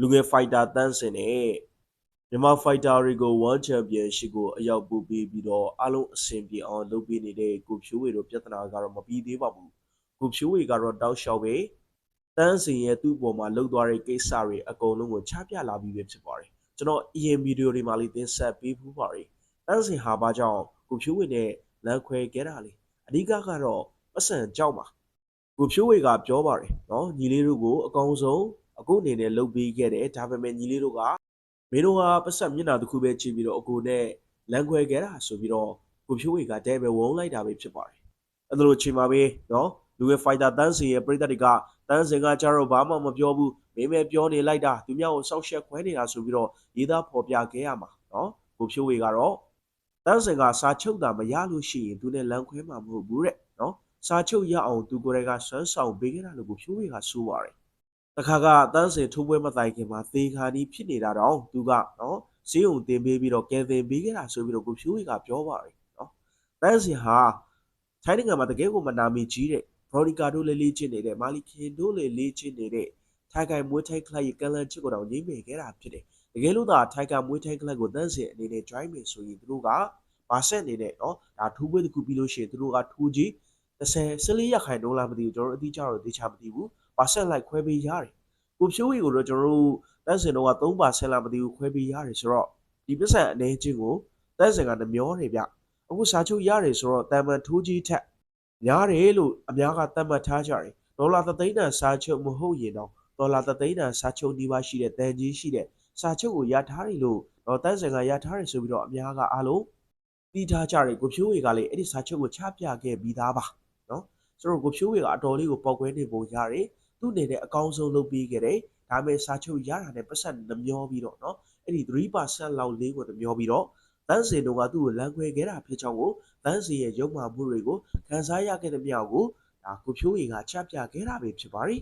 လူငယ်ဖိုက်တာတန်းစင်နဲ့မြန်မာဖိုက်တာတွေကို World Championship ကိုအရောက်ပို့ပေးပြီးတော့အားလုံးအဆင်ပြေအောင်လုပ်ပေးနေတဲ့ကိုဖြိုးဝေတို့ပြဿနာကတော့မပြီးသေးပါဘူးကိုဖြိုးဝေကတော့တောက်လျှောက်ပဲတန်းစင်ရဲ့သူ့ပေါ်မှာလှုပ်သွားတဲ့ကိစ္စတွေအကုန်လုံးကိုချပြလာပြီးပဲဖြစ်ပါတယ်ကျွန်တော်အရင်ဗီဒီယိုတွေမှာလေးတင်ဆက်ပေးဖူးပါတယ်တန်းစင်ဟာဘာကြောင့်ကိုဖြိုးဝေနဲ့လမ်းခွဲခဲ့တာလေအဓိကကတော့ပတ်စံကြောက်ပါကိုဖြိုးဝေကပြောပါတယ်နော်ညီလေးတို့ကိုအကောင်းဆုံး အခုအနေနဲ့လုပ်ပေးခဲ့တယ်ဒါပေမဲ့ညီလေးတို့ကမင်းတို့ကပတ်ဆက်မျက်နှာတစ်ခုပဲကြည့်ပြီးတော့အကိုနဲ့လမ်းခွဲခဲ့တာဆိုပြီးတော့ကိုဖြိုးဝေကတဲပဲဝုန်းလိုက်တာပဲဖြစ်ပါတယ်အဲ့ဒါလိုချိန်မှာပဲနော်လူရဲ့ဖိုက်တာတန်းစင်ရဲ့ပြည်သက်တွေကတန်းစင်ကကြတော့ဘာမှမပြောဘူးမင်းပဲပြောနေလိုက်တာသူများကိုစောက်ရှက်ခွဲနေတာဆိုပြီးတော့ရေးသားဖော်ပြခဲ့ရမှာနော်ကိုဖြိုးဝေကတော့တန်းစင်ကစာချုပ်တာမရလို့ရှိရင်သူနဲ့လမ်းခွဲမှာမဟုတ်ဘူးတဲ့နော်စာချုပ်ရအောင်သူကိုယ်တိုင်ကဆွမ်းဆောင်ပေးခဲ့တာလို့ကိုဖြိုးဝေကဆိုပါတယ်။ တခါကတန်းစင်ထိုးပွဲမတိုင်ခင်မှာသေခါနီးဖြစ်နေတာတော့သူကနော်ဈေးုံတင်ပေးပြီးတော့ကယ်တင်ပေးခဲ့တာဆိုပြီးတော့ကိုဖြိုးဝေကပြောပါတယ်နော်။တန်းစင်ဟာထိုင်းနိုင်ငံမှာတကယ်ကိုမနာမည်ကြီးတဲ့ဘရော်ဒီကာတို့လေးလေးချင်းနေတဲ့မာလီခင်တို့လေးလေးချင်းနေတဲ့ထိုင်ကိုင်မွေးထိုင်းကလပ်ရဲ့ကန်လန်ချစ်ကိုတော့ငိမ့်မိခဲ့တာဖြစ်တယ်။တကယ်လို့သာထိုင်ကိုင်မွေးထိုင်းကလပ်ကိုတန်းစင်အနေနဲ့ join မယ်ဆိုရင်သူတို့ကဘာဆက်အနေနဲ့နော်ဒါထိုးပွဲတစ်ခုပြီးလို့ရှိရင်သူတို့ကထိုးကြီး30 14ရခိုင်နှုန်းလားမသိဘူးကျွန်တော်တို့အတိအကျတော့သိချမသိဘူး ပါဆက်လိုက်ခွဲပေးရတယ်ကိုဖြိုးဝေကိုတော့ကျွန်တော်တို့တန်းစင်တော့က3%လားမသိဘူးခွဲပေးရတယ်ဆိုတော့ဒီပစ္စံအနေချင်းကိုတန်းစင်ကနှမျောတယ်ဗျအခုစာချုပ်ရတယ်ဆိုတော့တန်မန်ထိုးကြီးထက်များတယ်လို့အများကသတ်မှတ်ထားကြတယ်ဒေါ်လာသသိန်းတန်စာချုပ်မဟုတ်ရင်တော့ဒေါ်လာသသိန်းတန်စာချုပ်ဒီပါရှိတဲ့တန်ကြီးရှိတဲ့စာချုပ်ကိုရထားတယ်လို့တော့တန်းစင်ကရထားတယ်ဆိုပြီးတော့အများကအားလုံးတီးထားကြတယ်ကိုဖြိုးဝေကလည်းအဲ့ဒီစာချုပ်ကိုချပြခဲ့ပြီးသားပါနော်ဆိုတော့ကိုဖြိုးဝေကအတော်လေးကိုပောက်ကွဲနေပုံရတယ် သူ့အနေနဲ့အကောင်းဆုံးလုပ်ပြီးခဲ့တယ်ဒါပေမဲ့စာချုပ်ရတာနဲ့ပတ်ဆက်နှမျောပြီးတော့နော်အဲ့ဒီ3%လောက်လေးကိုနှမျောပြီးတော့တန်းစင်တို့ကသူ့ကိုလမ်းခွဲခဲ့တာဖြစ်ကြောင်းကိုတန်းစင်ရဲ့ရုံမှမှုတွေကိုခန်းစားရခဲ့တဲ့မြောက်ကိုဒါကိုဖြိုးဝေကချပြခဲ့တာပဲဖြစ်ပါတယ်